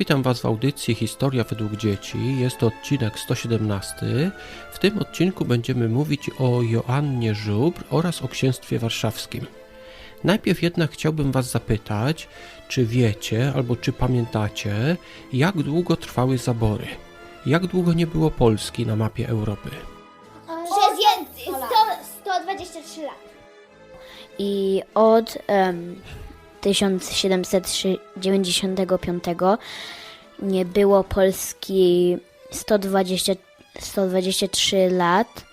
Witam Was w audycji Historia według dzieci. Jest to odcinek 117. W tym odcinku będziemy mówić o Joannie Żubr oraz o księstwie warszawskim. Najpierw jednak chciałbym Was zapytać, czy wiecie albo czy pamiętacie, jak długo trwały zabory? Jak długo nie było Polski na mapie Europy? Przez jed- 100, 123 lat. i od em, 1795 nie było Polski 120, 123 lat,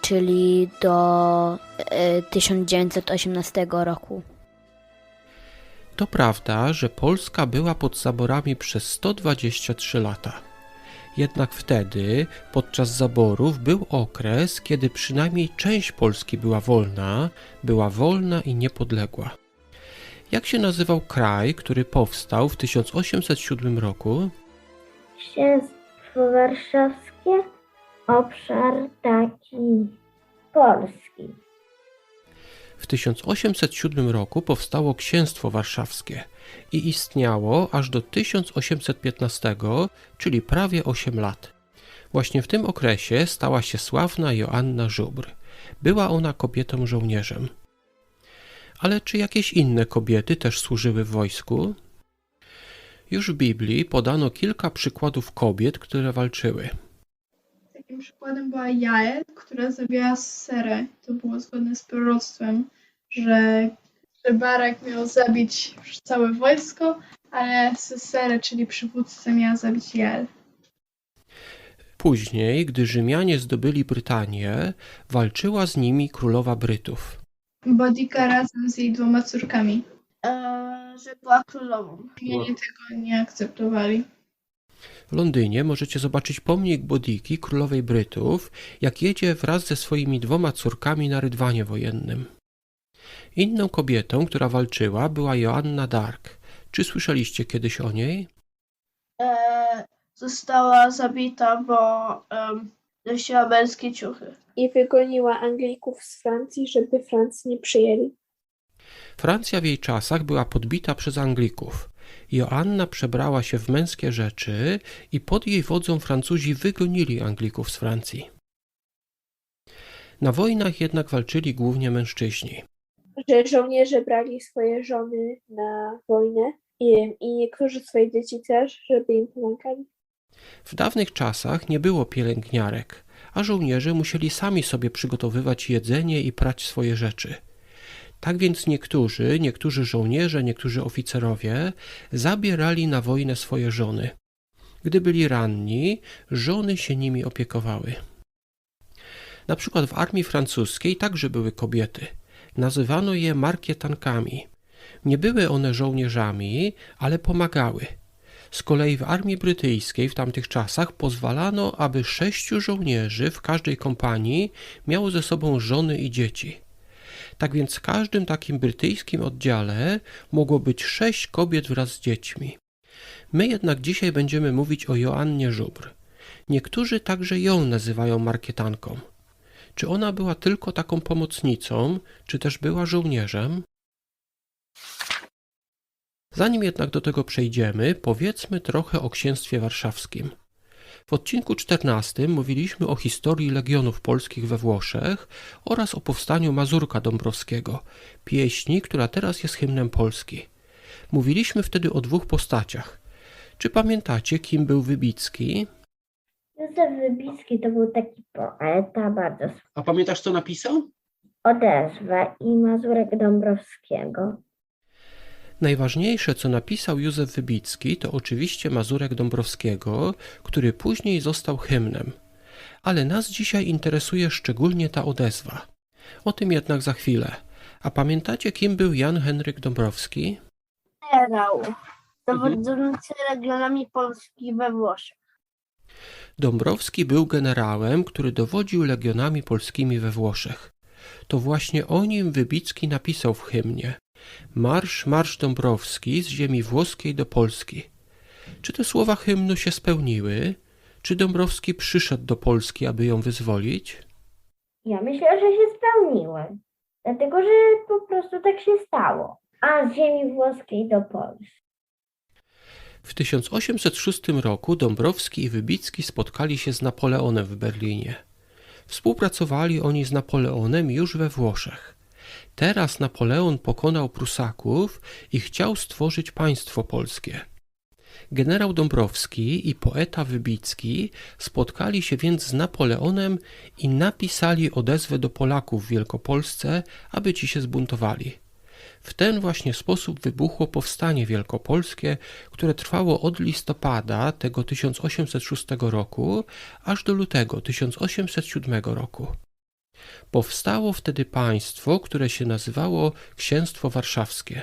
czyli do e, 1918 roku. To prawda, że Polska była pod zaborami przez 123 lata. Jednak wtedy, podczas zaborów, był okres, kiedy przynajmniej część Polski była wolna, była wolna i niepodległa. Jak się nazywał kraj, który powstał w 1807 roku? Księstwo warszawskie, obszar taki polski. W 1807 roku powstało Księstwo Warszawskie i istniało aż do 1815, czyli prawie 8 lat. Właśnie w tym okresie stała się sławna Joanna Żubr. Była ona kobietą żołnierzem. Ale czy jakieś inne kobiety też służyły w wojsku? Już w Biblii podano kilka przykładów kobiet, które walczyły. Takim przykładem była Jael, która zabiła Serę. To było zgodne z proroctwem, że, że Barak miał zabić całe wojsko, ale Serę, czyli przywódcę, miała zabić Jael. Później, gdy Rzymianie zdobyli Brytanię, walczyła z nimi królowa Brytów. Bodika razem z jej dwoma córkami. Eee, że była królową. Rzymianie tego nie akceptowali. W Londynie możecie zobaczyć pomnik Bodiki, królowej Brytów, jak jedzie wraz ze swoimi dwoma córkami na rydwanie wojennym. Inną kobietą, która walczyła, była Joanna Dark. Czy słyszeliście kiedyś o niej? e, została zabita, bo um, nosiła męskie ciuchy. i wygoniła Anglików z Francji, żeby Francji nie przyjęli. Francja w jej czasach była podbita przez Anglików. Joanna przebrała się w męskie rzeczy i pod jej wodzą Francuzi wygonili Anglików z Francji. Na wojnach jednak walczyli głównie mężczyźni. Że żołnierze brali swoje żony na wojnę i, i niektórzy swoje dzieci też, żeby im pomagali. W dawnych czasach nie było pielęgniarek, a żołnierze musieli sami sobie przygotowywać jedzenie i prać swoje rzeczy. Tak więc niektórzy, niektórzy żołnierze, niektórzy oficerowie zabierali na wojnę swoje żony. Gdy byli ranni, żony się nimi opiekowały. Na przykład w armii francuskiej także były kobiety. Nazywano je markietankami. Nie były one żołnierzami, ale pomagały. Z kolei w armii brytyjskiej w tamtych czasach pozwalano, aby sześciu żołnierzy w każdej kompanii miało ze sobą żony i dzieci. Tak więc w każdym takim brytyjskim oddziale mogło być sześć kobiet wraz z dziećmi. My jednak dzisiaj będziemy mówić o Joannie Żubr. Niektórzy także ją nazywają markietanką. Czy ona była tylko taką pomocnicą, czy też była żołnierzem? Zanim jednak do tego przejdziemy, powiedzmy trochę o księstwie warszawskim. W odcinku 14 mówiliśmy o historii legionów polskich we Włoszech oraz o powstaniu Mazurka Dąbrowskiego, pieśni, która teraz jest hymnem Polski. Mówiliśmy wtedy o dwóch postaciach. Czy pamiętacie, kim był Wybicki? Józef Wybicki to był taki poeta, bardzo A pamiętasz, co napisał? odezwa i Mazurek Dąbrowskiego. Najważniejsze, co napisał Józef Wybicki, to oczywiście Mazurek Dąbrowskiego, który później został hymnem. Ale nas dzisiaj interesuje szczególnie ta odezwa. O tym jednak za chwilę. A pamiętacie, kim był Jan Henryk Dąbrowski? Generał, dowodzący regionami Polski we Włoszech. Dąbrowski był generałem, który dowodził legionami polskimi we Włoszech. To właśnie o nim Wybicki napisał w hymnie. Marsz, marsz Dąbrowski z ziemi włoskiej do Polski. Czy te słowa hymnu się spełniły? Czy Dąbrowski przyszedł do Polski, aby ją wyzwolić? Ja myślę, że się spełniły. Dlatego, że po prostu tak się stało. A z ziemi włoskiej do Polski. W 1806 roku Dąbrowski i Wybicki spotkali się z Napoleonem w Berlinie. Współpracowali oni z Napoleonem już we Włoszech. Teraz Napoleon pokonał Prusaków i chciał stworzyć państwo polskie. Generał Dąbrowski i poeta Wybicki spotkali się więc z Napoleonem i napisali odezwę do Polaków w Wielkopolsce, aby ci się zbuntowali. W ten właśnie sposób wybuchło powstanie wielkopolskie, które trwało od listopada tego 1806 roku aż do lutego 1807 roku. Powstało wtedy państwo, które się nazywało Księstwo Warszawskie.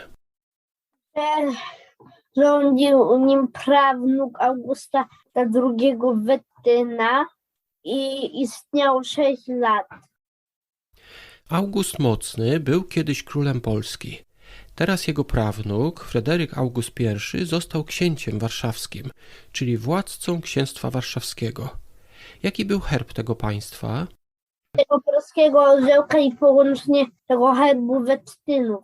Rządził nim prawnuk Augusta II Wettyna i istniał 6 lat. August Mocny był kiedyś królem Polski. Teraz jego prawnuk, Fryderyk August I, został księciem warszawskim, czyli władcą księstwa warszawskiego. Jaki był herb tego państwa? Tego polskiego orzełka i połącznie tego herbu Wettynów.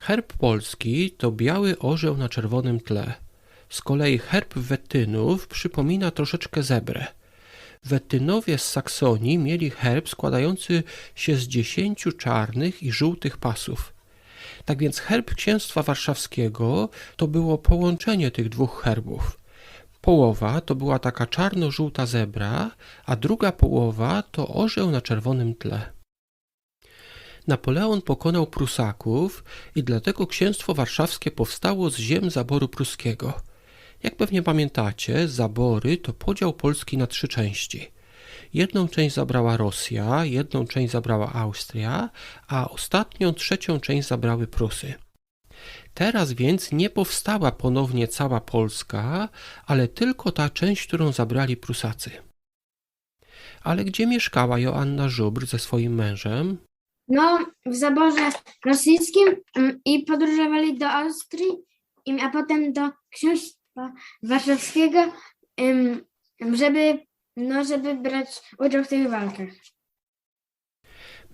Herb polski to biały orzeł na czerwonym tle. Z kolei herb Wettynów przypomina troszeczkę zebrę. Wettynowie z Saksonii mieli herb składający się z dziesięciu czarnych i żółtych pasów. Tak więc herb księstwa warszawskiego to było połączenie tych dwóch herbów. Połowa to była taka czarno-żółta zebra, a druga połowa to orzeł na czerwonym tle. Napoleon pokonał Prusaków i dlatego księstwo warszawskie powstało z ziem zaboru pruskiego. Jak pewnie pamiętacie, zabory to podział Polski na trzy części. Jedną część zabrała Rosja, jedną część zabrała Austria, a ostatnią, trzecią część zabrały Prusy. Teraz więc nie powstała ponownie cała Polska, ale tylko ta część, którą zabrali Prusacy. Ale gdzie mieszkała Joanna Żubr ze swoim mężem? No, w zaborze rosyjskim mm, i podróżowali do Austrii, a potem do księstwa warszawskiego, żeby, no, żeby brać udział w tych walkach.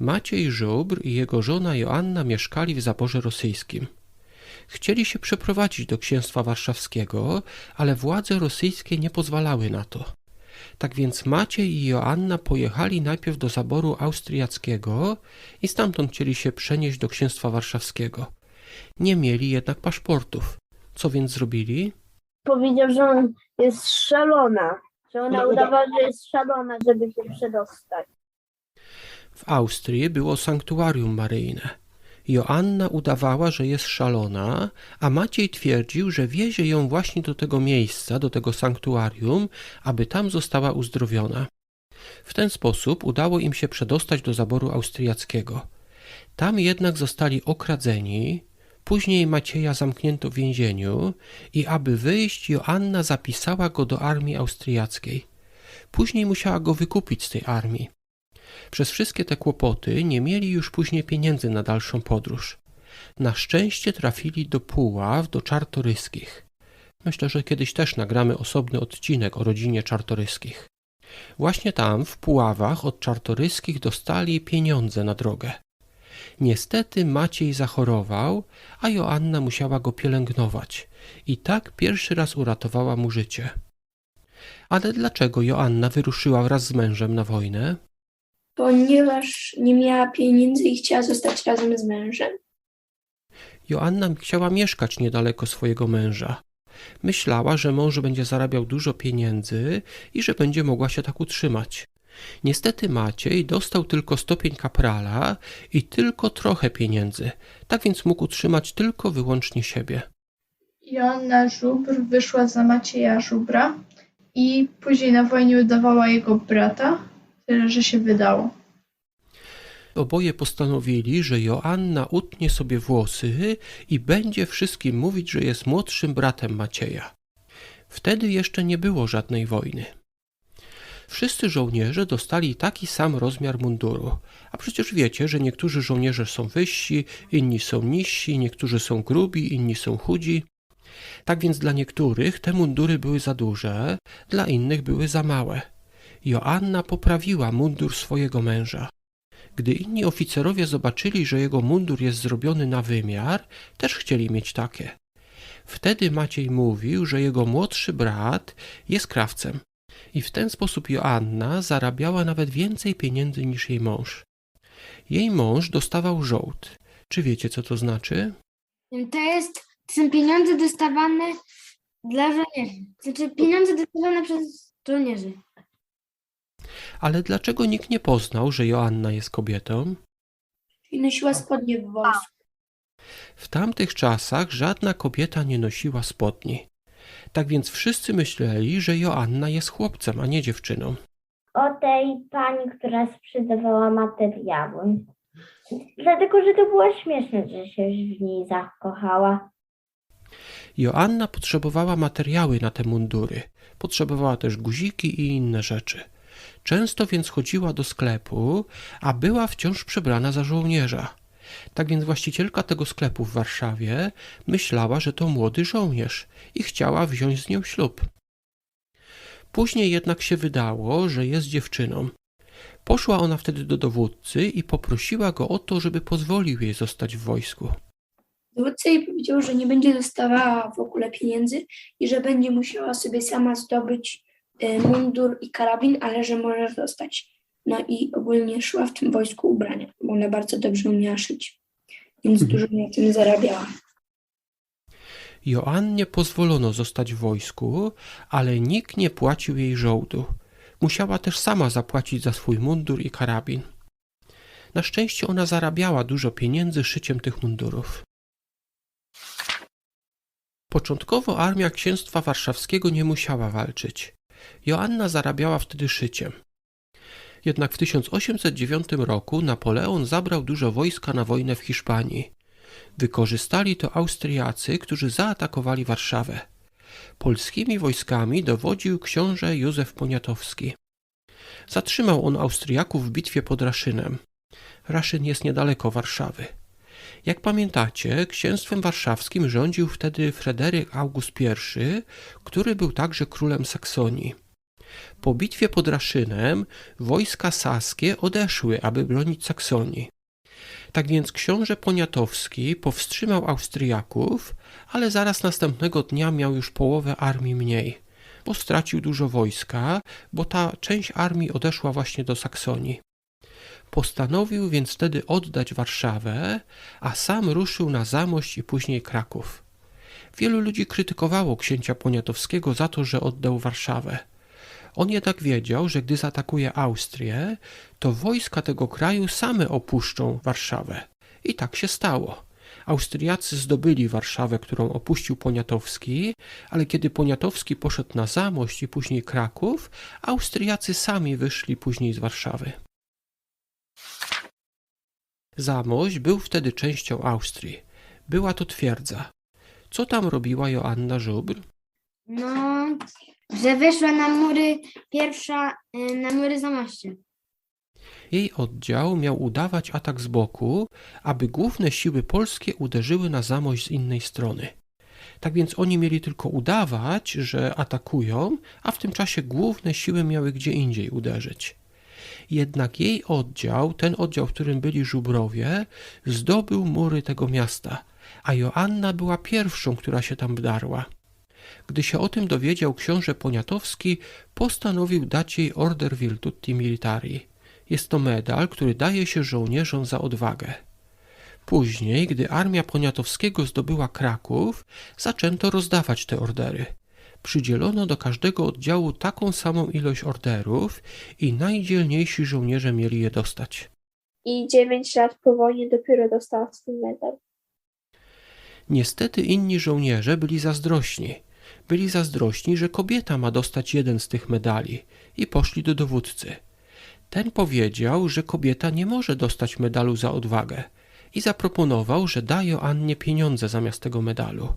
Maciej Żubr i jego żona Joanna mieszkali w zaborze rosyjskim. Chcieli się przeprowadzić do księstwa warszawskiego, ale władze rosyjskie nie pozwalały na to. Tak więc Maciej i Joanna pojechali najpierw do zaboru austriackiego i stamtąd chcieli się przenieść do księstwa warszawskiego. Nie mieli jednak paszportów. Co więc zrobili? Powiedział, że on jest szalona. Że ona No, udawała, że jest szalona, żeby się przedostać. W Austrii było sanktuarium maryjne. Joanna udawała, że jest szalona, a Maciej twierdził, że wiezie ją właśnie do tego miejsca, do tego sanktuarium, aby tam została uzdrowiona. W ten sposób udało im się przedostać do zaboru austriackiego. Tam jednak zostali okradzeni, później Macieja zamknięto w więzieniu i aby wyjść, Joanna zapisała go do armii austriackiej. Później musiała go wykupić z tej armii. Przez wszystkie te kłopoty nie mieli już później pieniędzy na dalszą podróż. Na szczęście trafili do Puław, do Czartoryskich. Myślę, że kiedyś też nagramy osobny odcinek o rodzinie Czartoryskich. Właśnie tam, w Puławach, od Czartoryskich dostali pieniądze na drogę. Niestety Maciej zachorował, a Joanna musiała go pielęgnować i tak pierwszy raz uratowała mu życie. Ale dlaczego Joanna wyruszyła wraz z mężem na wojnę? Ponieważ nie miała pieniędzy i chciała zostać razem z mężem. Joanna chciała mieszkać niedaleko swojego męża. Myślała, że mąż będzie zarabiał dużo pieniędzy i że będzie mogła się tak utrzymać. Niestety Maciej dostał tylko stopień kaprala i tylko trochę pieniędzy, tak więc mógł utrzymać tylko wyłącznie siebie. Joanna Żubr wyszła za Macieja Żubra i później na wojnie udawała jego brata, tyle że się wydało. Oboje postanowili, że Joanna utnie sobie włosy i będzie wszystkim mówić, że jest młodszym bratem Macieja. Wtedy jeszcze nie było żadnej wojny. Wszyscy żołnierze dostali taki sam rozmiar munduru, a przecież wiecie, że niektórzy żołnierze są wyżsi, inni są niżsi, niektórzy są grubi, inni są chudzi. Tak więc dla niektórych te mundury były za duże, dla innych były za małe. Joanna poprawiła mundur swojego męża. Gdy inni oficerowie zobaczyli, że jego mundur jest zrobiony na wymiar, też chcieli mieć takie. Wtedy Maciej mówił, że jego młodszy brat jest krawcem. I w ten sposób Joanna zarabiała nawet więcej pieniędzy niż jej mąż. Jej mąż dostawał żołd. Czy wiecie, co to znaczy? To jest, to są pieniądze dostawane dla żołnierzy. Znaczy pieniądze dostawane przez żołnierzy. Ale dlaczego nikt nie poznał, że Joanna jest kobietą? I nosiła spodnie w wojsku. W tamtych czasach żadna kobieta nie nosiła spodni. Tak więc wszyscy myśleli, że Joanna jest chłopcem, a nie dziewczyną. O tej pani, która sprzedawała materiały. Dlatego, że to było śmieszne, że się w niej zakochała. Joanna potrzebowała materiały na te mundury. Potrzebowała też guziki i inne rzeczy. Często więc chodziła do sklepu, a była wciąż przebrana za żołnierza. Tak więc właścicielka tego sklepu w Warszawie myślała, że to młody żołnierz i chciała wziąć z nią ślub. Później jednak się wydało, że jest dziewczyną. Poszła ona wtedy do dowódcy i poprosiła go o to, żeby pozwolił jej zostać w wojsku. Dowódca jej powiedział, że nie będzie dostawała w ogóle pieniędzy i że będzie musiała sobie sama zdobyć mundur i karabin, ale że może dostać. No i ogólnie szła w tym wojsku ubrania, bo ona bardzo dobrze umiała szyć, więc Mhm. dużo na tym zarabiała. Joannie pozwolono zostać w wojsku, ale nikt nie płacił jej żołdu. Musiała też sama zapłacić za swój mundur i karabin. Na szczęście ona zarabiała dużo pieniędzy szyciem tych mundurów. Początkowo armia księstwa warszawskiego nie musiała walczyć. Joanna zarabiała wtedy szyciem. Jednak w 1809 roku Napoleon zabrał dużo wojska na wojnę w Hiszpanii. Wykorzystali to Austriacy, którzy zaatakowali Warszawę. Polskimi wojskami dowodził książę Józef Poniatowski. Zatrzymał on Austriaków w bitwie pod Raszynem. Raszyn jest niedaleko Warszawy. Jak pamiętacie, księstwem warszawskim rządził wtedy Fryderyk August I, który był także królem Saksonii. Po bitwie pod Raszynem wojska saskie odeszły, aby bronić Saksonii. Tak więc książę Poniatowski powstrzymał Austriaków, ale zaraz następnego dnia miał już połowę armii mniej, bo stracił dużo wojska, bo ta część armii odeszła właśnie do Saksonii. Postanowił więc wtedy oddać Warszawę, a sam ruszył na Zamość i później Kraków. Wielu ludzi krytykowało księcia Poniatowskiego za to, że oddał Warszawę. On jednak wiedział, że gdy zaatakuje Austrię, to wojska tego kraju same opuszczą Warszawę. I tak się stało. Austriacy zdobyli Warszawę, którą opuścił Poniatowski, ale kiedy Poniatowski poszedł na Zamość i później Kraków, Austriacy sami wyszli później z Warszawy. Zamość był wtedy częścią Austrii. Była to twierdza. Co tam robiła Joanna Żubr? No, że wyszła na mury pierwsza, y, na mury Zamoście. Jej oddział miał udawać atak z boku, aby główne siły polskie uderzyły na Zamość z innej strony. Tak więc oni mieli tylko udawać, że atakują, a w tym czasie główne siły miały gdzie indziej uderzyć. Jednak jej oddział, ten oddział, w którym byli żubrowie, zdobył mury tego miasta, a Joanna była pierwszą, która się tam wdarła. Gdy się o tym dowiedział książę Poniatowski, postanowił dać jej Order Virtuti Militari. Jest to medal, który daje się żołnierzom za odwagę. Później, gdy armia Poniatowskiego zdobyła Kraków, zaczęto rozdawać te ordery. Przydzielono do każdego oddziału taką samą ilość orderów i najdzielniejsi żołnierze mieli je dostać. I 9 lat po wojnie dopiero dostała swój medal. Niestety inni żołnierze byli zazdrośni. Byli zazdrośni, że kobieta ma dostać jeden z tych medali i poszli do dowódcy. Ten powiedział, że kobieta nie może dostać medalu za odwagę i zaproponował, że da Joannie pieniądze zamiast tego medalu.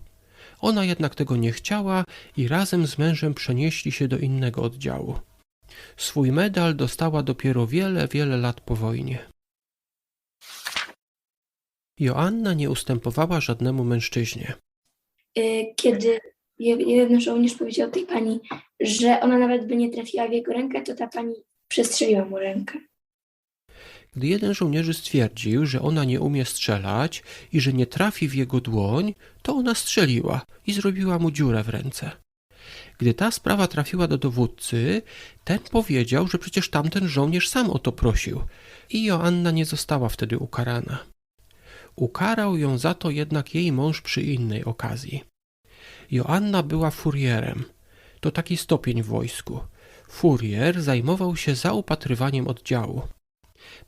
Ona jednak tego nie chciała i razem z mężem przenieśli się do innego oddziału. Swój medal dostała dopiero wiele, wiele lat po wojnie. Joanna nie ustępowała żadnemu mężczyźnie. E, Kiedy je- jeden żołnierz powiedział tej pani, że ona nawet by nie trafiła w jego rękę, to ta pani przestrzeliła mu rękę. Gdy jeden żołnierzy stwierdził, że ona nie umie strzelać i że nie trafi w jego dłoń, to ona strzeliła i zrobiła mu dziurę w ręce. Gdy ta sprawa trafiła do dowódcy, ten powiedział, że przecież tamten żołnierz sam o to prosił i Joanna nie została wtedy ukarana. Ukarał ją za to jednak jej mąż przy innej okazji. Joanna była furierem. To taki stopień w wojsku. Furier zajmował się zaopatrywaniem oddziału.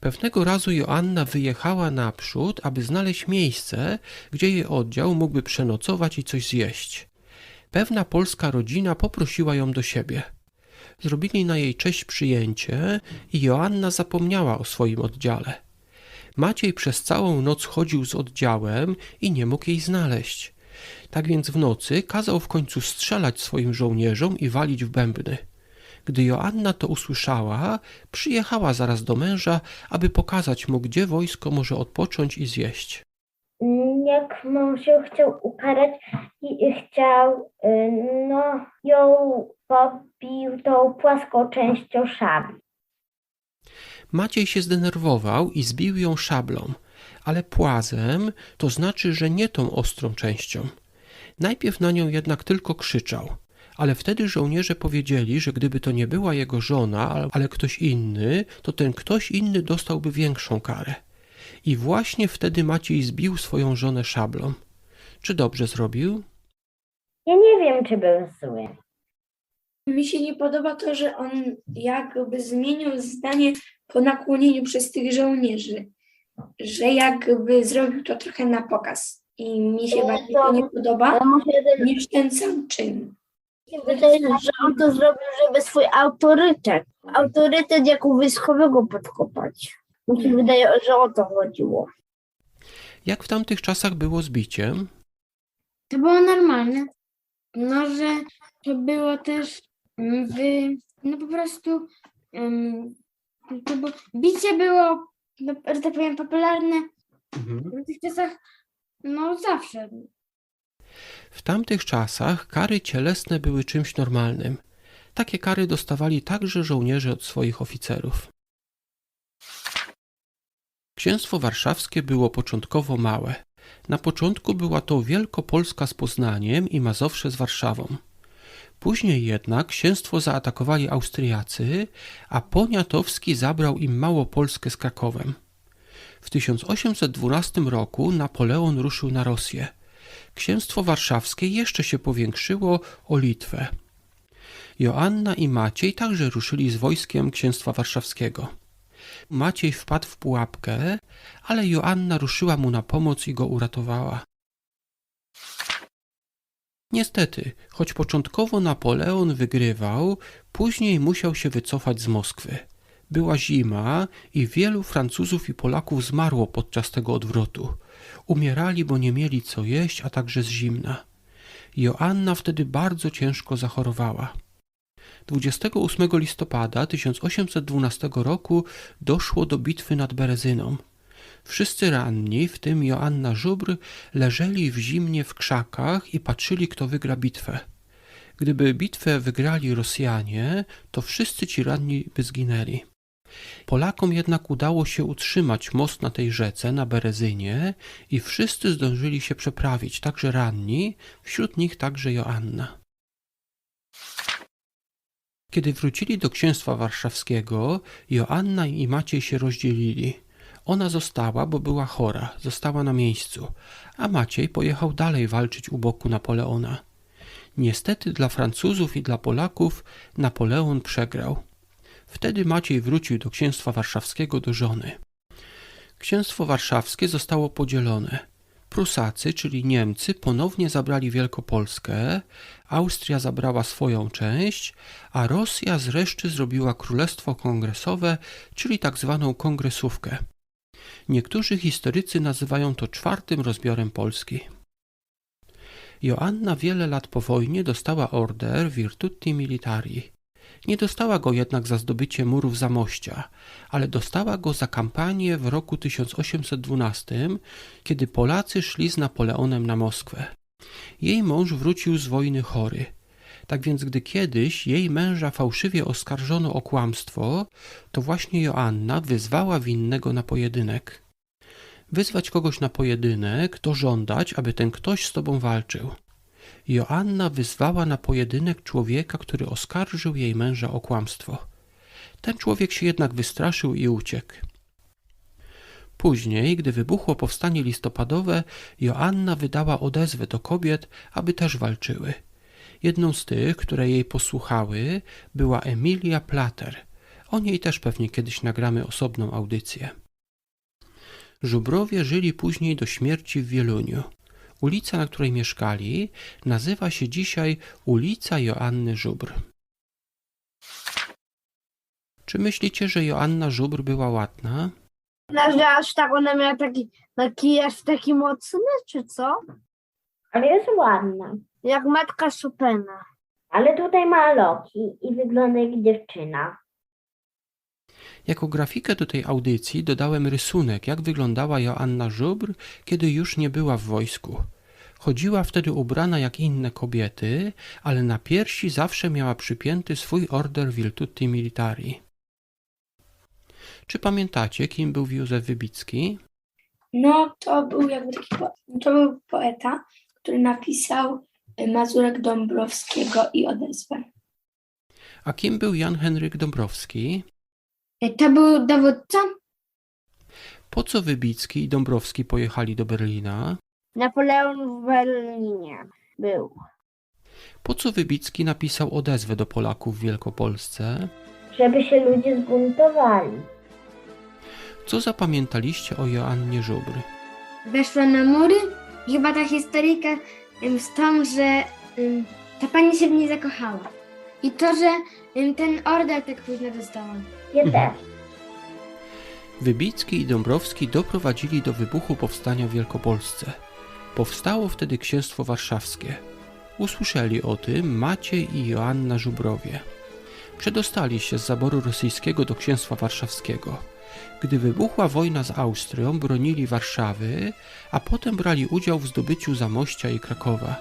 Pewnego razu Joanna wyjechała naprzód, aby znaleźć miejsce, gdzie jej oddział mógłby przenocować i coś zjeść. Pewna polska rodzina poprosiła ją do siebie. Zrobili na jej cześć przyjęcie i Joanna zapomniała o swoim oddziale. Maciej przez całą noc chodził z oddziałem i nie mógł jej znaleźć. Tak więc w nocy kazał w końcu strzelać swoim żołnierzom i walić w bębny. Gdy Joanna to usłyszała, przyjechała zaraz do męża, aby pokazać mu, gdzie wojsko może odpocząć i zjeść. Jak mąż ją chciał ukarać i chciał, y, no, ją pobił tą płaską częścią szabli. Maciej się zdenerwował i zbił ją szablą, ale płazem to znaczy, że nie tą ostrą częścią. Najpierw na nią jednak tylko krzyczał, ale wtedy żołnierze powiedzieli, że gdyby to nie była jego żona, ale ktoś inny, to ten ktoś inny dostałby większą karę. I właśnie wtedy Maciej zbił swoją żonę szablą. Czy dobrze zrobił? Ja nie wiem, czy był zły. Mi się nie podoba to, że on jakby zmienił zdanie po nakłonieniu przez tych żołnierzy, że jakby zrobił to trochę na pokaz. I mi się bardziej to- nie podoba niż ten sam czyn. Wydaje, że on to zrobił, żeby swój autorytet, autorytet jako wojskowego podkopać. Mi się wydaje, że o to chodziło. Jak w tamtych czasach było z biciem? To było normalne. No, że to było też mm, w, no po prostu em, to było, bicie było, no, że tak powiem, popularne w tych czasach, no zawsze. W tamtych czasach kary cielesne były czymś normalnym. Takie kary dostawali także żołnierze od swoich oficerów. Księstwo warszawskie było początkowo małe. Na początku była to Wielkopolska z Poznaniem i Mazowsze z Warszawą. Później jednak księstwo zaatakowali Austriacy, a Poniatowski zabrał im Małopolskę z Krakowem. W 1812 roku Napoleon ruszył na Rosję. Księstwo warszawskie jeszcze się powiększyło o Litwę. Joanna i Maciej także ruszyli z wojskiem księstwa warszawskiego. Maciej wpadł w pułapkę, ale Joanna ruszyła mu na pomoc i go uratowała. Niestety, choć początkowo Napoleon wygrywał, później musiał się wycofać z Moskwy. Była zima i wielu Francuzów i Polaków zmarło podczas tego odwrotu. Umierali, bo nie mieli co jeść, a także z zimna. Joanna wtedy bardzo ciężko zachorowała. 28 listopada 1812 roku doszło do bitwy nad Berezyną. Wszyscy ranni, w tym Joanna Żubr, leżeli w zimnie w krzakach i patrzyli, kto wygra bitwę. Gdyby bitwę wygrali Rosjanie, to wszyscy ci ranni by zginęli. Polakom jednak udało się utrzymać most na tej rzece, na Berezynie i wszyscy zdążyli się przeprawić, także ranni, wśród nich także Joanna. Kiedy wrócili do księstwa warszawskiego, Joanna i Maciej się rozdzielili. Ona została, bo była chora, została na miejscu, a Maciej pojechał dalej walczyć u boku Napoleona. Niestety dla Francuzów i dla Polaków Napoleon przegrał. Wtedy Maciej wrócił do księstwa warszawskiego do żony. Księstwo warszawskie zostało podzielone. Prusacy, czyli Niemcy, ponownie zabrali Wielkopolskę, Austria zabrała swoją część, a Rosja z reszty zrobiła Królestwo Kongresowe, czyli tak zwaną kongresówkę. Niektórzy historycy nazywają to czwartym rozbiorem Polski. Joanna wiele lat po wojnie dostała order Virtuti Militari. Nie dostała go jednak za zdobycie murów Zamościa, ale dostała go za kampanię w roku 1812, kiedy Polacy szli z Napoleonem na Moskwę. Jej mąż wrócił z wojny chory. Tak więc, gdy kiedyś jej męża fałszywie oskarżono o kłamstwo, to właśnie Joanna wyzwała winnego na pojedynek. Wyzwać kogoś na pojedynek to żądać, aby ten ktoś z tobą walczył. Joanna wyzwała na pojedynek człowieka, który oskarżył jej męża o kłamstwo. Ten człowiek się jednak wystraszył i uciekł. Później, gdy wybuchło powstanie listopadowe, Joanna wydała odezwę do kobiet, aby też walczyły. Jedną z tych, które jej posłuchały, była Emilia Plater. O niej też pewnie kiedyś nagramy osobną audycję. Żubrowie żyli później do śmierci w Wieluniu. Ulica, na której mieszkali, nazywa się dzisiaj ulica Joanny Żubr. Czy myślicie, że Joanna Żubr była ładna? No, że aż tak ona miała taki makijaż taki mocny, czy co? Ale jest ładna. Jak matka Chopina. Ale tutaj ma loki i wygląda jak dziewczyna. Jako grafikę do tej audycji dodałem rysunek, jak wyglądała Joanna Żubr, kiedy już nie była w wojsku. Chodziła wtedy ubrana jak inne kobiety, ale na piersi zawsze miała przypięty swój order Virtuti Militari. Czy pamiętacie, kim był Józef Wybicki? No, to był jakby taki to był poeta, który napisał y, Mazurek Dąbrowskiego i odezwę. A kim był Jan Henryk Dąbrowski? Y, To był dowódca? Po co Wybicki i Dąbrowski pojechali do Berlina? Napoleon w Berlinie był. Po co Wybicki napisał odezwę do Polaków w Wielkopolsce? Żeby się ludzie zbuntowali. Co zapamiętaliście o Joannie Żubr? Weszła na mury i chyba ta historyjka ym, z tą, że ym, ta pani się w niej zakochała. I to, że ym, ten order tak późno dostała. Ja Mhm. też. Wybicki i Dąbrowski doprowadzili do wybuchu powstania w Wielkopolsce. Powstało wtedy księstwo warszawskie. Usłyszeli o tym Maciej i Joanna Żubrowie. Przedostali się z zaboru rosyjskiego do księstwa warszawskiego. Gdy wybuchła wojna z Austrią, bronili Warszawy, a potem brali udział w zdobyciu Zamościa i Krakowa.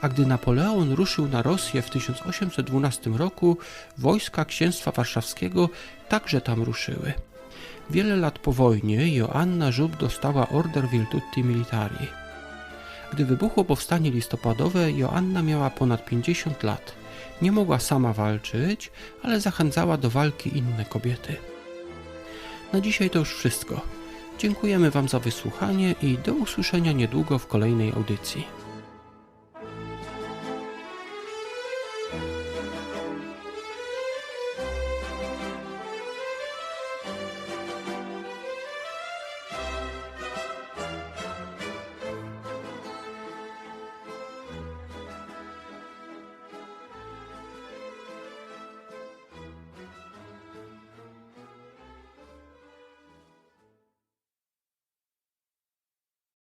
A gdy Napoleon ruszył na Rosję w 1812 roku, wojska księstwa warszawskiego także tam ruszyły. Wiele lat po wojnie Joanna Żub dostała order Virtuti Militari. Gdy wybuchło powstanie listopadowe, Joanna miała ponad 50 lat. Nie mogła sama walczyć, ale zachęcała do walki inne kobiety. Na dzisiaj to już wszystko. Dziękujemy Wam za wysłuchanie i do usłyszenia niedługo w kolejnej audycji.